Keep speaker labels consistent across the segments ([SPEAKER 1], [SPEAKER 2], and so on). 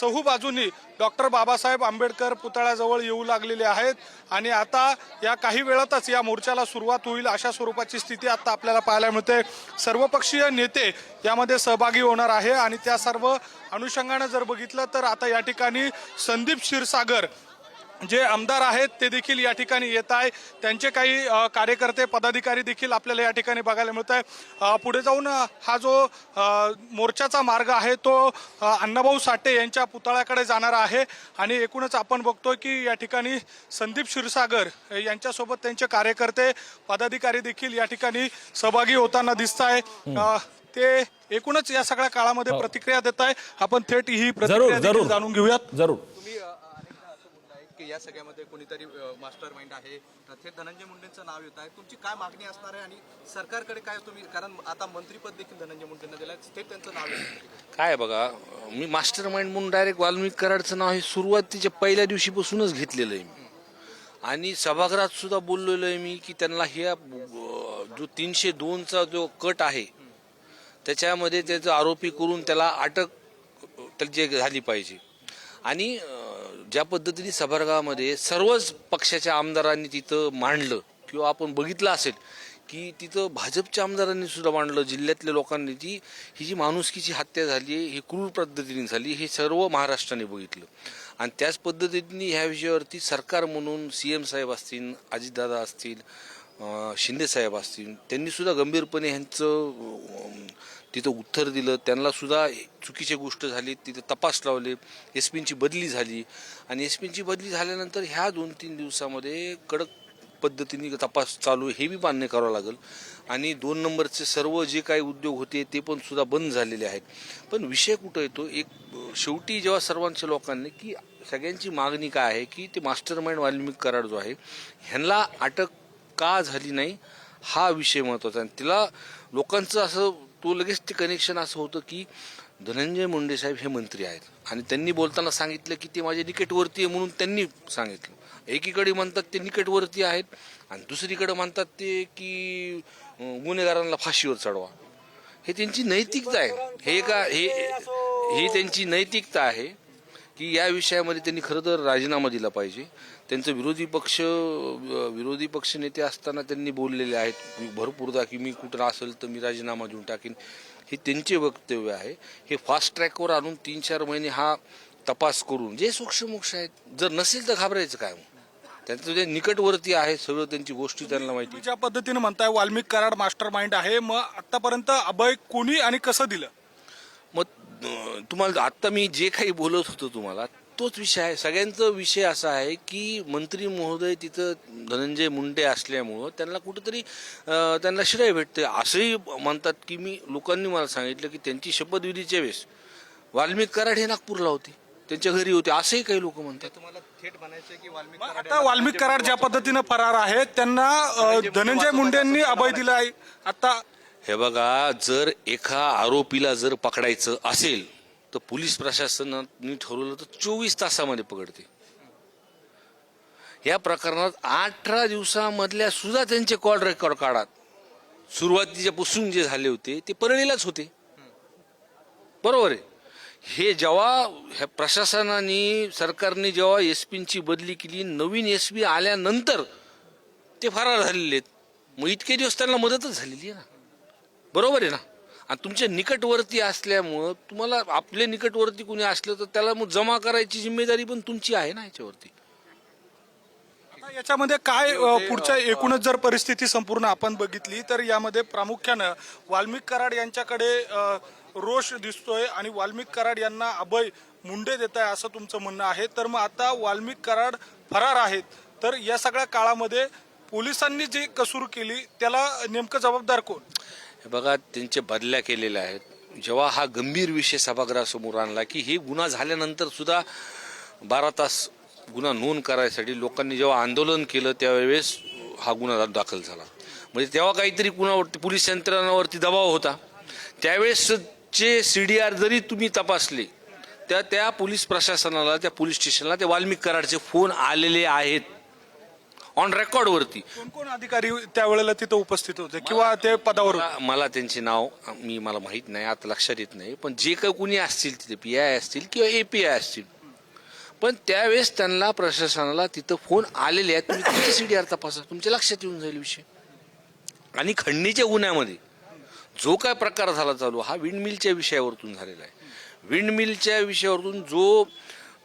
[SPEAKER 1] चहू बाजूनी डॉक्टर बाबासाहेब आंबेडकर पुतळ्याजवळ येऊ लागलेले आहेत. आणि आता या काही वेळातच या मोर्चाला सुरुवात होईल अशा स्वरूपाची स्थिती आता आपल्याला पाहायला मिळते. सर्वपक्षीय नेते यामध्ये सहभागी होणार आहे. आणि त्या सर्व अनुषंगानं जर बघितलं तर आता या ठिकाणी संदीप क्षीरसागर जे आमदार आहेत ते देखील या ठिकाणी येत आहे. त्यांचे काही कार्यकर्ते पदाधिकारी देखील आपल्याला या ठिकाणी बघायला मिळत आहे. पुढे जाऊन हा जो मोर्चाचा मार्ग आहे तो अण्णाभाऊ साठे यांच्या पुतळ्याकडे जाणार आहे. आणि एकूणच आपण बघतोय की या ठिकाणी संदीप क्षीरसागर यांच्यासोबत त्यांचे कार्यकर्ते पदाधिकारी देखील या ठिकाणी सहभागी होताना दिसत आहे. ते एकूणच या सगळ्या काळामध्ये प्रतिक्रिया देत आहे. आपण थेट ही प्रतिक्रिया जाणून घेऊयात.
[SPEAKER 2] जरूर
[SPEAKER 3] तुम्ही अ, अनेकदा असं बोलताय की या सगळ्यामध्ये कोणीतरी मास्टर माइंड आहे. तर ते धनंजय मुंडेंचं नाव येत आहे. तुमची काय मागणी असणार आहे आणि सरकारकडे काय तुम्ही कारण आता मंत्रीपद देखील धनंजय मुंडेंना दिलं आहे ते त्यांचं नाव येतं
[SPEAKER 4] काय बघा मी मास्टर माइंड म्हणून डायरेक्ट वाल्मिक कराडचं नाव हे सुरुवातीच्या पहिल्या दिवशीपासूनच घेतलेलं आहे मी. आणि सभागृहात सुद्धा बोललेलो आहे मी की त्यांना ह्या जो तीनशे दोनचा जो कट आहे त्याच्यामध्ये त्याचं आरोपी करून त्याला अटक अं, त्याची झाली पाहिजे. आणि ज्या पद्धतीने सभागृहामध्ये सर्वच पक्षाच्या आमदारांनी तिथं मांडलं किंवा आपण बघितलं असेल की तिथं भाजपच्या आमदारांनी सुद्धा मांडलं जिल्ह्यातल्या लोकांनी ती ही जी माणुसकीची हत्या झाली आहे ही क्रूर पद्धतीने झाली हे सर्व महाराष्ट्राने बघितलं. आणि त्याच पद्धतीने ह्या विषयावरती सरकार म्हणून सी एम साहेब असतील अजितदादा असतील शिंदे साहेब असतील त्यांनी सुद्धा गंभीरपणे ह्यांचं तिथं उत्तर दिलं. त्यांना सुद्धा चुकीची गोष्ट झाली. तिथं तपास लावले. एस पींची बदली झाली. आणि एस पींची बदली झाल्यानंतर ह्या दोन तीन दिवसामध्ये कडक पद्धतीने तपास चालू हे बी मान्य करावं लागेल. आणि दोन नंबरचे सर्व जे काही उद्योग होते ते पण सुद्धा बंद झालेले आहेत. पण विषय कुठं येतो? एक शेवटी जेव्हा सर्वांच्या लोकांनी की सगळ्यांची मागणी काय आहे की ते मास्टर माइंड वाल्मिक करार जो आहे ह्यांना अटक का झाली नाही? हा विषय महत्त्वाचा आणि तिला लोकांचं असं तो लगेच ते कनेक्शन असं होतं की धनंजय मुंडे साहेब हे मंत्री आहेत. आणि त्यांनी बोलताना सांगितलं की ते माझे निकटवर्ती आहे म्हणून त्यांनी सांगितलं. एकीकडे म्हणतात ते निकटवर्ती आहेत आणि दुसरीकडे म्हणतात ते की गुन्हेगारांना फाशीवर चढवा. हे त्यांची नैतिकता आहे. हे का हे ही त्यांची नैतिकता आहे की या विषयामध्ये त्यांनी खरं तर राजीनामा दिला पाहिजे. त्यांचं विरोधी पक्ष विरोधी पक्ष नेते असताना त्यांनी बोललेले आहेत भरपूरदा की मी कुठं असेल तर मी राजीनामा देऊन टाकीन. हे त्यांचे वक्तव्य आहे. हे फास्ट ट्रॅकवर आणून तीन चार महिने हा तपास करून जे सूक्ष्मोक्ष आहेत जर नसेल तर घाबरायचं काय? त्यांचं जे निकटवर्ती आहे सगळं त्यांची गोष्टी त्यांना माहिती.
[SPEAKER 1] ज्या पद्धतीने म्हणताय वाल्मिक कराड मास्टर माइंड आहे मग आतापर्यंत अभय कोणी आणि कसं दिलं?
[SPEAKER 4] मग तुम्हाला आता मी जे काही बोलत होतो तुम्हाला तोच विषय आहे. सगळ्यांचा विषय असा आहे की मंत्री महोदय तिथं धनंजय मुंडे असल्यामुळं त्यांना कुठंतरी त्यांना श्रेय भेटते असंही म्हणतात की मी लोकांनी मला सांगितलं की त्यांची शपथविधीच्या वेळेस वाल्मिक कराड हे नागपूरला होते. त्यांच्या घरी होते. असंही काही लोक म्हणतात.
[SPEAKER 3] तुम्हाला थेट म्हणायचं की वाल्मिक
[SPEAKER 1] मग
[SPEAKER 3] कराड
[SPEAKER 1] आता वाल्मिक कराड ज्या पद्धतीनं फरार आहेत त्यांना धनंजय मुंडेंनी अभय दिला आहे आता
[SPEAKER 4] हे बघा जर एका आरोपीला जर पकडायचं असेल तर पोलीस प्रशासनाने ठरवलं तर चोवीस तासामध्ये पकडते. या प्रकरणात अठरा दिवसामधल्या सुद्धा त्यांचे कॉल रेकॉर्ड काढात. सुरुवातीच्या पुसून जे झाले होते ते परळीलाच होते. बरोबर आहे. हे जेव्हा ह्या प्रशासनाने सरकारने जेव्हा एस पींची बदली केली नवीन एस पी आल्यानंतर ते फरार झालेले आहेत. मग इतके दिवस त्यांना मदतच झालेली आहे ना. बरोबर आहे ना. आणि तुमच्या निकटवर्ती असल्यामुळं तुम्हाला आपले निकटवर्ती कुणी असलं तर त्याला मग जमा करायची जिम्मेदारी पण तुमची आहे ना याच्यावरती.
[SPEAKER 1] आता याच्यामध्ये काय अ, पुढच्या एकूणच जर परिस्थिती संपूर्ण आपण बघितली तर यामध्ये प्रामुख्यानं वाल्मिक कराड यांच्याकडे अ, रोष दिसतोय आणि वाल्मिक कराड यांना अभय मुंडे देत आहे असं तुमचं म्हणणं आहे. तर मग आता वाल्मिक कराड फरार आहेत. तर या सगळ्या काळामध्ये पोलिसांनी जी कसूर केली त्याला नेमकं जबाबदार कोण?
[SPEAKER 4] हे बघा त्यांच्या बदल्या केलेल्या आहेत. जेव्हा हा गंभीर विषय सभागृहासमोर आणला की हे गुन्हा झाल्यानंतर सुद्धा बारा तास गुन्हा नोंद करायसाठी लोकांनी जेव्हा आंदोलन केलं त्यावेळेस हा गुन्हा दाखल झाला. म्हणजे तेव्हा काहीतरी कुणावरती पोलीस यंत्रणावरती दबाव होता. त्यावेळेसचे सी डी आर जरी तुम्ही तपासले त्या त्या पोलीस प्रशासनाला त्या पोलीस स्टेशनला त्या वाल्मिक कराडचे फोन आलेले आहेत. ऑन रेकॉर्डवरती
[SPEAKER 1] कोण कोण अधिकारी त्यावेळेला तिथं उपस्थित होते किंवा ते पदावर होते?
[SPEAKER 4] मला मला त्यांचे नाव मी मला माहीत नाही आता लक्षात येत नाही. पण जे काही कुणी असतील तिथे पी आय असतील किंवा ए पी आय असतील. पण त्यावेळेस त्यांना प्रशासनाला तिथं फोन आलेले आहेत. तुम्ही तुमचे सी डी आर तपासा? तुमच्या लक्षात येऊन जाईल विषय. आणि खंडणीच्या गुन्ह्यामध्ये जो काय प्रकार झाला चालू हा विंडमिलच्या विषयावरतून झालेला आहे. विंडमिलच्या विषयावरतून जो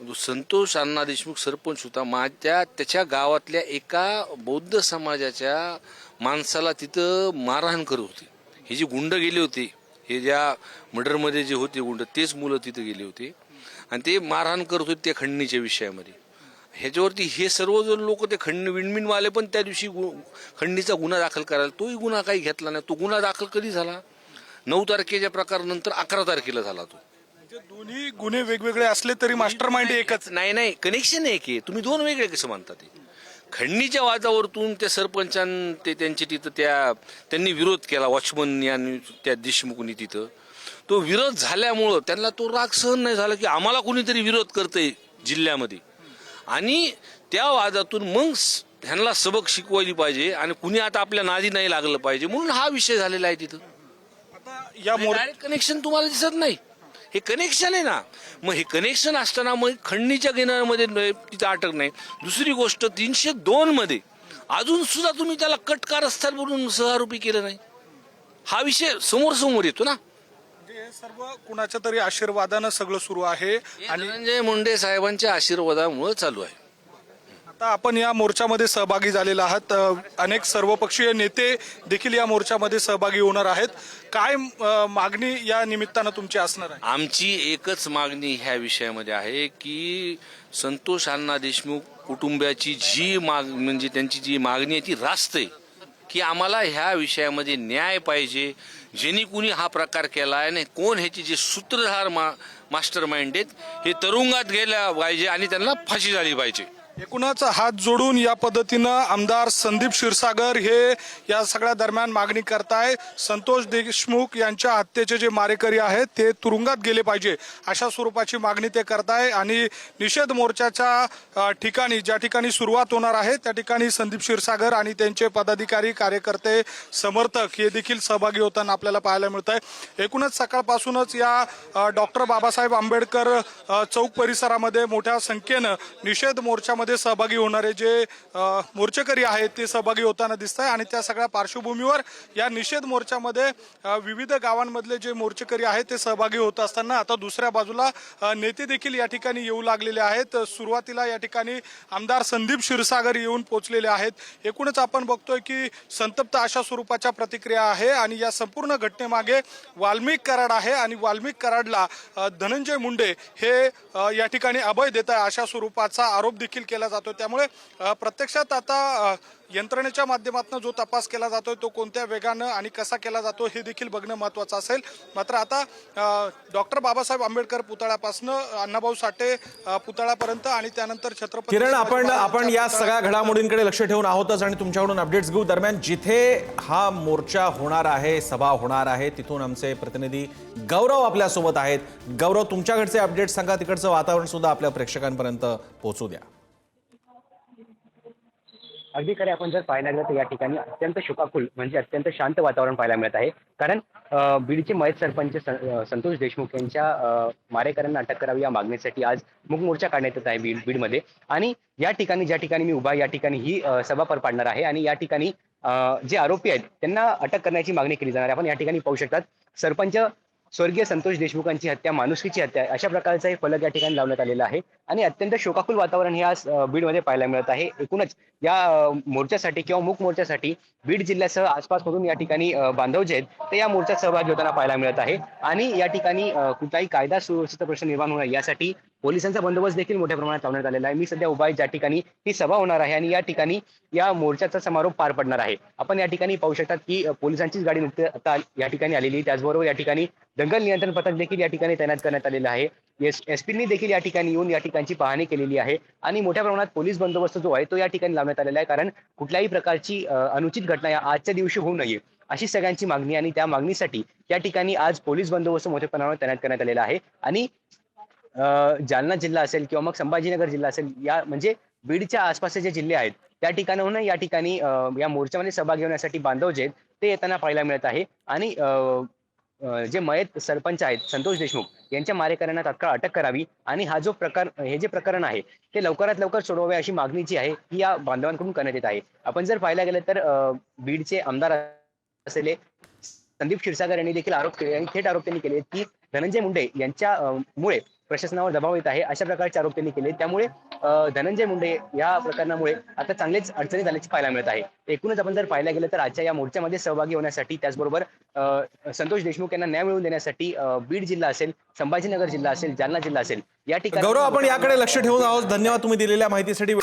[SPEAKER 4] म्हणजे संतोष अण्णा देशमुख सरपंच होता. माझ्या त्याच्या गावातल्या एका बौद्ध समाजाच्या माणसाला तिथं मारहाण करत होते. हे जे गुंड गेले होते हे ज्या मर्डरमध्ये जे होते गुंड तेच मुलं तिथं गेले होते. आणि ते मारहाण करत होते त्या खंडणीच्या विषयामध्ये. ह्याच्यावरती हे सर्व जर लोक ते खंड विणमिनवाले पण त्या दिवशी गु खंडणीचा गुन्हा दाखल करायला. तोही गुन्हा काही घेतला नाही. तो गुन्हा दाखल कधी झाला? नऊ तारखेच्या प्रकारानंतर अकरा तारखेला झाला तो.
[SPEAKER 1] दोन्ही गुन्हे वेगवेगळे असले तरी मास्टर माइंड एकच.
[SPEAKER 4] नाही नाही कनेक्शन एक आहे तुम्ही दोन वेगळे कसं मानता ते? खंडणीच्या वादावरतून त्या सरपंचां ते त्यांचे तिथं त्या त्यांनी विरोध केला वॉचमन यांनी त्या देशमुखनी तिथं. तो विरोध झाल्यामुळं त्यांना तो राग सहन नाही झाला की आम्हाला कोणीतरी विरोध करतंय जिल्ह्यामध्ये. आणि त्या वादातून मग ह्यांना सबक शिकवायली पाहिजे आणि कुणी आता आपल्या नादी नाही लागलं पाहिजे म्हणून हा विषय झालेला आहे तिथं.
[SPEAKER 1] आता या मोर
[SPEAKER 4] कनेक्शन तुम्हाला दिसत नाही. हे कनेक्शन आहे ना. मग हे कनेक्शन असताना मग खंडणीच्या घेण्यामध्ये तिथं अटक नाही. दुसरी गोष्ट तीनशे दोन मध्ये अजून सुद्धा तुम्ही त्याला कट कारस्थान म्हणून सहआरोपी केलं नाही. हा विषय समोर समोर येतो ना.
[SPEAKER 1] म्हणजे सर्व कुणाच्या तरी आशीर्वादानं सगळं सुरू आहे
[SPEAKER 4] आणि
[SPEAKER 1] आणि
[SPEAKER 4] धनंजय मुंडे साहेबांच्या आशीर्वादामुळे चालू आहे.
[SPEAKER 1] आता आपण या मोर्चामध्ये सहभागी झालेला आहात. अनेक सर्वपक्षीय नेते देखील या मोर्चामध्ये सहभागी होणार आहेत. काय मागणी या निमित्तानं तुमची असणार आहे?
[SPEAKER 4] आमची एकच मागणी ह्या विषयामध्ये आहे की संतोष अण्णा देशमुख कुटुंबाची जी माग म्हणजे त्यांची जी मागणी आहे ती रास्त आहे की आम्हाला ह्या विषयामध्ये न्याय पाहिजे ज्यांनी कुणी हा प्रकार केला आहे आणि कोण ह्याचे जे सूत्रधार मा मास्टर माइंड आहेत हे तरुंगात गेल्या पाहिजे आणि त्यांना फाशी झाली पाहिजे.
[SPEAKER 1] एकूणच हात जोडून या पद्धतीनं आमदार संदीप क्षीरसागर हे या सगळ्या दरम्यान मागणी करताय. संतोष देशमुख यांच्या हत्येचे जे मारेकरी आहेत ते तुरुंगात गेले पाहिजे अशा स्वरूपाची मागणी ते करताय आणि निषेध मोर्चाच्या ठिकाणी ज्या ठिकाणी सुरुवात होणार आहे त्या ठिकाणी संदीप क्षीरसागर आणि त्यांचे पदाधिकारी कार्यकर्ते समर्थक हे देखील सहभागी होताना आपल्याला पाहायला मिळत आहे एकूणच सकाळपासूनच या डॉक्टर बाबासाहेब आंबेडकर चौक परिसरामध्ये मोठ्या संख्येनं निषेध मोर्चामध्ये सहभागी होणारे जे मोर्चेकरी आहेत ते सहभागी होताना दिसत आहे आणि त्या सगळ्या पार्श्वभूमीवर या निषेध मोर्चामध्ये विविध गावांमधले जे मोर्चेकरी आहेत ते सहभागी होत असताना आता दुसऱ्या बाजूला नेते देखील या ठिकाणी येऊ लागलेले आहेत. सुरुवातीला या ठिकाणी आमदार संदीप क्षीरसागर येऊन पोहोचलेले आहेत. एकूणच आपण बघतोय की संतप्त अशा स्वरूपाच्या प्रतिक्रिया आहे आणि या संपूर्ण घटनेमागे वाल्मिक कराड आहे आणि वाल्मिक कराडला धनंजय मुंडे हे या ठिकाणी अभय देत आहे अशा स्वरूपाचा आरोप देखील केला जातो त्यामुळे प्रत्यक्षात आता यंत्रणेच्या माध्यमातून जो तपास केला जातोय तो कोणत्या वेगानं आणि कसा केला जातो हे देखील बघणं महत्वाचं असेल. मात्र आता डॉक्टर बाबासाहेब आंबेडकर पुतळ्यापासून अण्णाभाऊ साठे अ, पुतळ्यापर्यंत आणि त्यानंतर छत्रपती
[SPEAKER 2] किरण आपण आपण या सगळ्या घडामोडींकडे लक्ष ठेवून आहोतच आणि तुमच्याकडून अपडेट्स घेऊ. दरम्यान जिथे हा मोर्चा होणार आहे सभा होणार आहे तिथून आमचे प्रतिनिधी गौरव आपल्यासोबत आहेत. गौरव तुमच्याकडचे अपडेट सांगा तिकडचं वातावरण सुद्धा आपल्या प्रेक्षकांपर्यंत पोहोचू द्या.
[SPEAKER 5] अगदी खरे आपण जर पाहायला गेलं तर या ठिकाणी अत्यंत शोकाकुल म्हणजे अत्यंत शांत वातावरण पाहायला मिळत आहे. कारण बीडचे मयत सरपंच संतोष देशमुख यांच्या मारेकऱ्यांना अटक करावी या मागणीसाठी आज मुख मोर्चा काढण्यात येत आहे बीड बीडमध्ये. आणि या ठिकाणी ज्या ठिकाणी मी उभा या ठिकाणी ही सभा पार पाडणार आहे. आणि या ठिकाणी जे आरोपी आहेत त्यांना अटक करण्याची मागणी केली जाणार आहे. आपण या ठिकाणी पाहू शकतात सरपंच स्वर्गीय संतोष देशमुखांची हत्या माणुसकीची हत्या अशा प्रकारचा एक फलक या ठिकाणी लावण्यात आलेला आहे. आणि अत्यंत शोकाकुल वातावरण हे आज बीडमध्ये पाहायला मिळत आहे. एकूणच या मोर्चासाठी किंवा मूक मोर्चासाठी बीड जिल्ह्यासह आसपासमधून या ठिकाणी बांधव जे आहेत ते या मोर्चात सहभागी होताना पाहायला मिळत आहे. आणि या ठिकाणी कुठलाही कायदा सुव्यवस्थेचा प्रश्न निर्माण होणार यासाठी पोलिसांचा बंदोबस्त देखील मोठ्या प्रमाणात लावण्यात आलेला आहे. मी सध्या उभा आहे ज्या ठिकाणी ही सभा होणार आहे आणि या ठिकाणी या मोर्चाचा समारोप पार पडणार आहे. आपण या ठिकाणी पाहू शकतात की पोलिसांचीच गाडी नुकती आता या ठिकाणी आलेली त्याचबरोबर या ठिकाणी दंगल नियंत्रण पथक देखील या ठिकाणी तैनात करण्यात आलेलं आहे. एस एसपींनी देखील या ठिकाणी येऊन या ठिकाणची पाहणी केलेली आहे आणि मोठ्या प्रमाणात पोलीस बंदोबस्त जो आहे तो या ठिकाणी लावण्यात आलेला आहे. कारण कुठल्याही प्रकारची अनुचित घटना या आजच्या दिवशी होऊ नये अशी सगळ्यांची मागणी आणि त्या मागणीसाठी या ठिकाणी आज पोलीस बंदोबस्त मोठ्या प्रमाणावर तैनात करण्यात आलेला आहे. आणि जालना जिल्हा असेल किंवा मग संभाजीनगर जिल्हा असेल या म्हणजे बीडच्या आसपासचे जे जिल्हे आहेत त्या ठिकाणाहून या ठिकाणी या मोर्चामध्ये सहभाग घेण्यासाठी बांधव जे आहेत ते येताना पाहायला मिळत आहे. आणि जे मयत सरपंच आहेत संतोष देशमुख यांच्या मारेकऱ्यांना तात्काळ अटक करावी आणि हा जो प्रकार हे जे प्रकरण आहे ते लवकरात लवकर सोडवावे अशी मागणी जी आहे ही या बांधवांकडून करण्यात येत आहे. आपण जर पाहायला गेलं तर बीडचे आमदार असलेले संदीप क्षीरसागर यांनी देखील आरोप केले आणि थेट आरोप त्यांनी केले की धनंजय मुंडे यांच्या मुळे प्रशासनावर दबाव येत आहे अशा प्रकारचे आरोप त्यांनी केले. त्यामुळे धनंजय मुंडे या प्रकरणामुळे आता चांगलेच अडचणी झाल्याचे पाहायला मिळत आहे. एकूणच आपण जर पाहायला गेलं तर आजच्या या मोर्चामध्ये सहभागी होण्यासाठी त्याचबरोबर संतोष देशमुख यांना न्याय मिळवून देण्यासाठी बीड जिल्हा असेल संभाजीनगर जिल्हा असेल जालना जिल्हा असेल या ठिकाणी
[SPEAKER 2] गौरव आपण याकडे लक्ष ठेवून आहोत. धन्यवाद तुम्ही दिलेल्या माहितीसाठी.